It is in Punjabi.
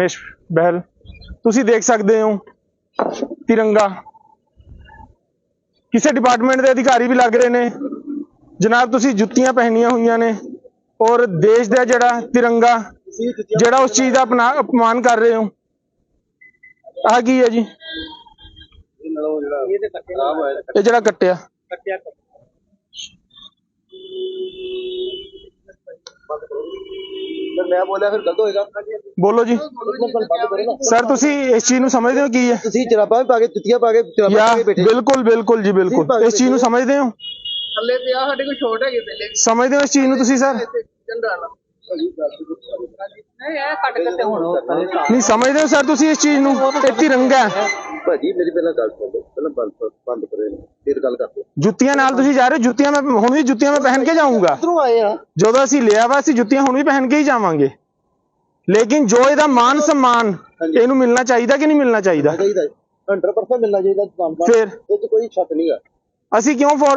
ਰਮੇਸ਼ ਬਹਿਲ। ਤੁਸੀਂ ਦੇਖ ਸਕਦੇ ਹੋ, ਤਿਰੰਗਾ। ਕਿਸੇ ਡਿਪਾਰਟਮੈਂਟ ਦੇ ਅਧਿਕਾਰੀ ਵੀ ਲੱਗ ਰਹੇ ਨੇ। ਜਨਾਬ, ਤੁਸੀਂ ਜੁੱਤੀਆਂ ਪਹਿਨੀਆਂ ਹੋਈਆਂ ਨੇ ਔਰ ਦੇਸ਼ ਦਾ ਜਿਹੜਾ ਤਿਰੰਗਾ, ਜਿਹੜਾ ਉਸ ਚੀਜ਼ ਦਾ ਅਪਨਾ ਅਪਮਾਨ ਕਰ ਰਹੇ ਹੋ। ਆਹ ਕੀ ਹੈ ਜੀ? ਇਹ ਜਿਹੜਾ ਕੱਟਿਆ। ਫਿਰ ਮੈਂ ਬੋਲਿਆ ਫਿਰ ਗਲਤ ਹੋਏਗਾ ਬੋਲੋ ਜੀ। ਸਰ ਤੁਸੀਂ ਇਸ ਚੀਜ਼ ਨੂੰ ਸਮਝਦੇ ਹੋ ਕੀ ਹੈ? ਤੁਸੀਂ ਜਰਾਬਾਂ ਵੀ ਪਾ ਕੇ ਜੁੱਤੀਆਂ ਪਾ ਕੇ ਜਰਾਬਾਂ ਪਾ ਕੇ ਬੈਠੇ ਬਿਲਕੁਲ ਬਿਲਕੁਲ ਜੀ ਬਿਲਕੁਲ। ਇਸ ਚੀਜ਼ ਨੂੰ ਸਮਝਦੇ ਹੋ? ਥੱਲੇ ਤੇ ਆ ਸਾਡੇ ਕੋਲ ਛੋਟ ਹੈਗੇ ਪਹਿਲੇ ਸਮਝਦੇ ਹੋ ਇਸ ਚੀਜ਼ ਨੂੰ ਤੁਸੀਂ ਸਰ ਨਹੀਂ ਇਹ ਕੱਟ ਕੱਟੇ ਹੁਣ। ਨਹੀਂ ਸਮਝਦੇ ਹੋ ਸਰ ਤੁਸੀਂ ਇਸ ਚੀਜ਼ ਨੂੰ? ਇਹ ਤਿਰੰਗਾ ਹੈ। ਭਾਜੀ ਮੇਰੀ ਪਹਿਲਾਂ ਗੱਲ ਸੁਣ ਲਓ। ਪਹਿਲਾਂ ਬੰਦ ਬੰਦ ਕਰੋ ਇਹਨੂੰ, ਫਿਰ ਗੱਲ ਕਰਦੇ ਜੁੱਤੀਆਂ ਨਾਲ ਤੁਸੀਂ ਜਾ ਰਹੇ ਹੋ? ਜੁੱਤੀਆਂ ਮੈਂ ਹੁਣ ਵੀ ਜੁੱਤੀਆਂ ਮੈਂ ਪਹਿਨ ਕੇ ਜਾਊਂਗਾ। ਕਿੱਧਰੋਂ ਆਏ ਆ। ਜਦੋਂ ਅਸੀਂ ਲਿਆ ਵਾ ਅਸੀਂ ਜੁੱਤੀਆਂ ਹੁਣ ਵੀ ਪਹਿਨ ਕੇ ਹੀ ਜਾਵਾਂਗੇ। ਲੇਕਿਨ ਜੋ ਇਹਦਾ ਮਾਨ ਸਨਮਾਨ ਇਹਨੂੰ ਮਿਲਣਾ ਚਾਹੀਦਾ ਕਿ ਨਹੀਂ ਮਿਲਣਾ ਚਾਹੀਦਾ? ਚਾਹੀਦਾ 100% ਮਿਲਣਾ ਚਾਹੀਦਾ ਫਿਰ? ਇਹ 'ਚ ਕੋਈ ਸ਼ੱਕ ਨਹੀਂਗਾ ਅਸੀਂ ਕਿਉਂ ਫੋਰ